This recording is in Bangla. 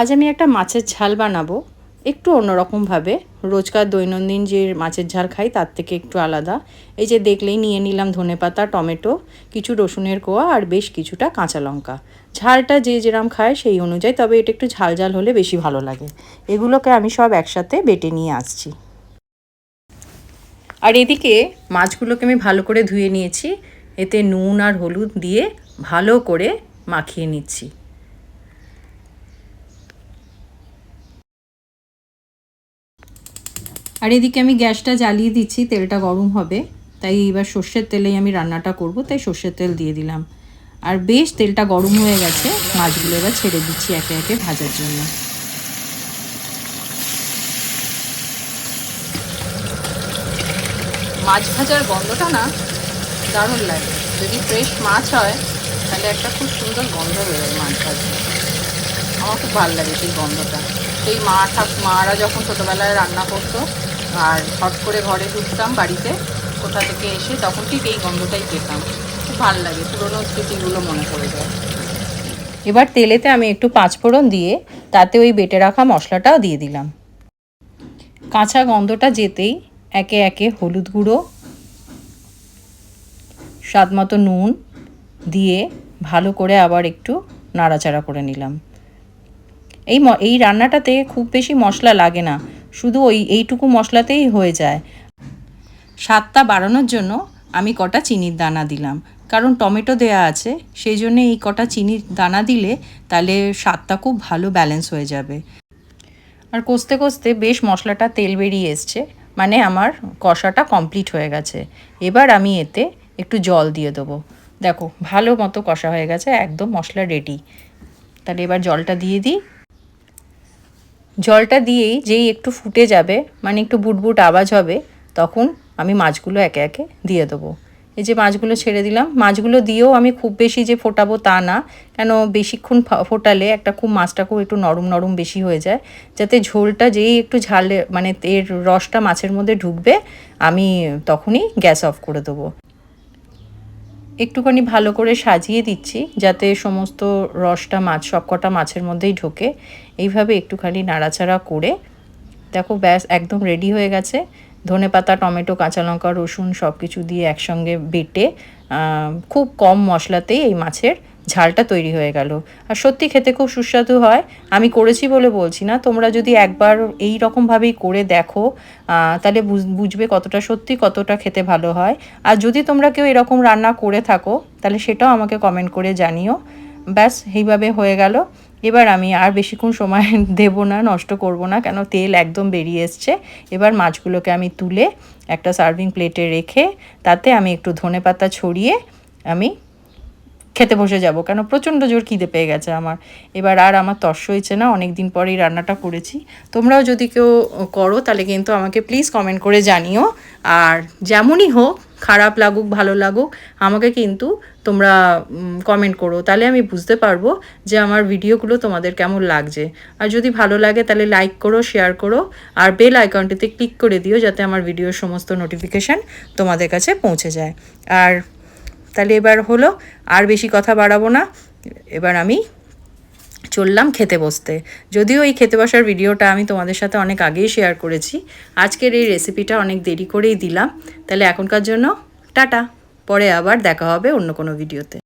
আজ আমি একটা মাছের ঝাল বানাবো। একটু অন্যরকমভাবে রোজকার দৈনন্দিন যে মাছের ঝাল খাই, তার থেকে একটু আলাদা। এই যে দেখলেই নিয়ে নিলাম ধনেপাতা টমেটো, কিছু রসুনের কোয়া আর বেশ কিছুটা কাঁচা লঙ্কা। ঝালটা যে যেরম খায় সেই অনুযায়ী, তবে এটা একটু ঝাল ঝাল হলে বেশি ভালো লাগে। এগুলোকে আমি সব একসাথে বেটে নিয়ে আসছি। আর এদিকে মাছগুলোকে আমি ভালো করে ধুয়ে নিয়েছি। এতে নুন আর হলুদ দিয়ে ভালো করে মাখিয়ে নিচ্ছি। আর এদিকে আমি গ্যাসটা জ্বালিয়ে দিচ্ছি, তেলটা গরম হবে। তাই এবার সর্ষের তেলেই আমি রান্নাটা করব, তাই সর্ষের তেল দিয়ে দিলাম। আর বেশ, তেলটা গরম হয়ে গেছে, মাছগুলো এবার ছেড়ে দিচ্ছি একে একে ভাজার জন্য। মাছ ভাজার গন্ধটা না দারুণ লাগে। যদি ফ্রেশ মাছ হয়, তাহলে একটা খুব সুন্দর গন্ধ বেরোয় মাছ ভাজা আমার খুব ভালো লাগে সেই গন্ধটা। সেই মা ঠাক মারা যখন ছোটোবেলায় রান্না করতো আর হট করে ঘরে ঢুকতাম বাড়িতে, কোথা থেকে এসে তখন ঠিক এই গন্ধটাই পেতাম। খুব ভালো লাগে, পুরোনো স্মৃতিগুলো মনে পড়ে যায়। এবার তেলেতে আমি একটু পাঁচফোড়ন দিয়ে তাতে ওই বেটে রাখা মশলাটাও দিয়ে দিলাম। কাঁচা গন্ধটা যেতেই একে একে হলুদ গুঁড়ো, স্বাদ মতো নুন দিয়ে ভালো করে আবার একটু নাড়াচাড়া করে নিলাম। এই এই রান্নাটাতে খুব বেশি মশলা লাগে না। শুধু ওই এইটুকু মশলাতেই হয়ে যায়। স্বাদটা বাড়ানোর জন্য আমি কটা চিনির দানা দিলাম। কারণ টমেটো দেয়া আছে, সেই জন্য এই কটা চিনির দানা দিলে তাহলে স্বাদটা খুব ভালো ব্যালেন্স হয়ে যাবে। আর কষতে কষতে বেশ মশলাটা তেল বেরিয়ে এসছে মানে আমার কষাটা কমপ্লিট হয়ে গেছে। এবার আমি এতে একটু জল দিয়ে দেবো। দেখো, ভালো মতো কষা হয়ে গেছে, একদম মশলা রেডি তাহলে এবার জলটা দিয়ে দিই। জলটা দিয়েই যেই একটু ফুটে যাবে মানে একটু বুটবুট আওয়াজ হবে, তখন আমি মাছগুলো একে একে দিয়ে দেবো। এই যে মাছগুলো ছেড়ে দিলাম, মাছগুলো দিয়েও আমি খুব বেশি যে ফোটাবো তা না, কেন বেশিক্ষণ ফোটালে একটা খুব, মাছটা খুব একটু নরম নরম বেশি হয়ে যায়, যাতে ঝোলটা যেই একটু ঝালে মানে এর রসটা মাছের মধ্যে ঢুকবে, আমি তখনই গ্যাস অফ করে দেবো। একটুখানি ভালো করে সাজিয়ে দিচ্ছি যাতে সমস্ত রসটা মাছ, সবকটা মাছের মধ্যেই ঢোকে। এইভাবে একটুখানি নাড়াচাড়া করে দেখো ব্যাস একদম রেডি হয়ে গেছে। ধনে পাতা, টমেটো, কাঁচা লঙ্কা, রসুন সব কিছু দিয়ে একসঙ্গে বেটে খুব কম মশলাতেই এই মাছের ঝালটা তৈরি হয়ে গেল। আর সত্যি খেতে খুব সুস্বাদু হয়। আমি করেছি বলে বলছি না। তোমরা যদি একবার এই রকমভাবেই করে দেখো তাহলে বুঝবে কতটা সত্যি, কতটা খেতে ভালো হয়। আর যদি তোমরা কেউ এরকম রান্না করে থাকো, তাহলে সেটাও আমাকে কমেন্ট করে জানিও। ব্যাস, এইভাবে হয়ে গেল। এবার আমি আর বেশিক্ষণ সময় দেব না, নষ্ট করব না, কেন তেল একদম বেরিয়ে এসছে। এবার মাছগুলোকে আমি তুলে একটা সার্ভিং প্লেটে রেখে, তাতে আমি একটু ধনে পাতা ছড়িয়ে আমি খেতে বসে যাব, কেন প্রচণ্ড জোর খিদে পেয়ে গেছে আমার। এবার আর আমার তর্স হয়েছে না অনেক দিন পরেই রান্নাটা করেছি। তোমরাও যদি কেউ করো, তাহলে কিন্তু আমাকে প্লিজ কমেন্ট করে জানিও। আর যেমনই হোক, খারাপ লাগুক, ভালো লাগুক, আমাকে কিন্তু তোমরা কমেন্ট করো। তাহলে আমি বুঝতে পারব যে আমার ভিডিওগুলো তোমাদের কেমন লাগছে। আর যদি ভালো লাগে, তাহলে লাইক করো শেয়ার করো। আর বেল আইকনটিতে ক্লিক করে দিও, যাতে আমার ভিডিওর সমস্ত নোটিফিকেশান তোমাদের কাছে পৌঁছে যায়। আর তাহলে এবার হলো আর বেশি কথা বাড়াবো না। এবার আমি চললাম খেতে বসতে। যদিও এই খেতে বসার ভিডিওটা আমি তোমাদের সাথে অনেক আগেই শেয়ার করেছি। আজকের এই রেসিপিটা অনেক দেরি করেই দিলাম। তাহলে এখনকার জন্য টাটা। পরে আবার দেখা হবে অন্য কোনো ভিডিওতে